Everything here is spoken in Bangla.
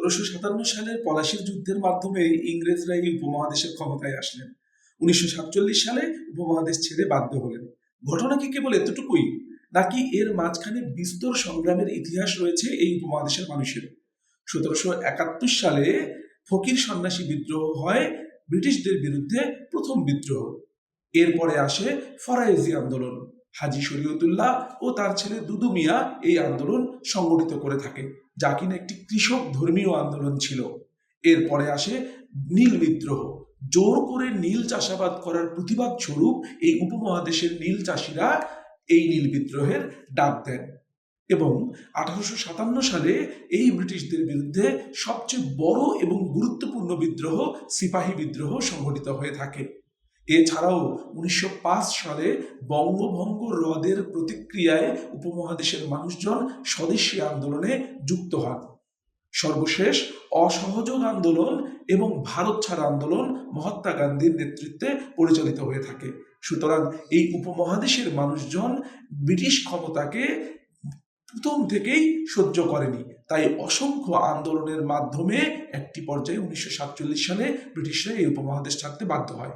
সতেরোশো সাতান্ন সালের পলাশির যুদ্ধের মাধ্যমে ইংরেজরা এই উপমহাদেশের ক্ষমতায় আসলেন। উনিশশো সাতচল্লিশ সালে উপমহাদেশ ছেড়ে বাধ্য হলেন। ঘটনা কি কেবল এতটুকুই, নাকি এর মাঝখানে বিস্তর সংগ্রামের ইতিহাস রয়েছে এই উপমহাদেশের মানুষের সতেরোশো একাত্তর সালে ফকির সন্ন্যাসী বিদ্রোহ হয়, ব্রিটিশদের বিরুদ্ধে প্রথম বিদ্রোহ। এরপরে আসে ফরায়েজি আন্দোলন। হাজি শরীয়তুল্লাহ ও তার ছেলে দুদু মিয়া এই আন্দোলন সংগঠিত করে থাকে, যা কিনা একটি কৃষক ধর্মীয় আন্দোলন ছিল। এরপরে আসে নীল বিদ্রোহ। জোর করে নীল চাষাবাদ করার প্রতিবাদ স্বরূপ এই উপমহাদেশের নীল চাষিরা এই নীল বিদ্রোহের ডাক দেন এবং আঠারোশো সাতান্ন সালে এই ব্রিটিশদের বিরুদ্ধে সবচেয়ে বড় এবং গুরুত্বপূর্ণ বিদ্রোহ সিপাহী বিদ্রোহ সংঘটিত হয়ে থাকে। এছাড়াও উনিশশো পাঁচ সালে বঙ্গভঙ্গ হ্রদের প্রতিক্রিয়ায় উপমহাদেশের মানুষজন স্বদেশী আন্দোলনে যুক্ত হন। সর্বশেষ অসহযোগ আন্দোলন এবং ভারত ছাড় আন্দোলন মহাত্মা গান্ধীর নেতৃত্বে পরিচালিত হয়ে থাকে। সুতরাং এই উপমহাদেশের মানুষজন ব্রিটিশ ক্ষমতাকে প্রথম থেকেই সহ্য করেনি। তাই অসংখ্য আন্দোলনের মাধ্যমে একটি পর্যায়ে উনিশশো সাতচল্লিশ সালে ব্রিটিশরা এই উপমহাদেশ ছাড়তে বাধ্য হয়।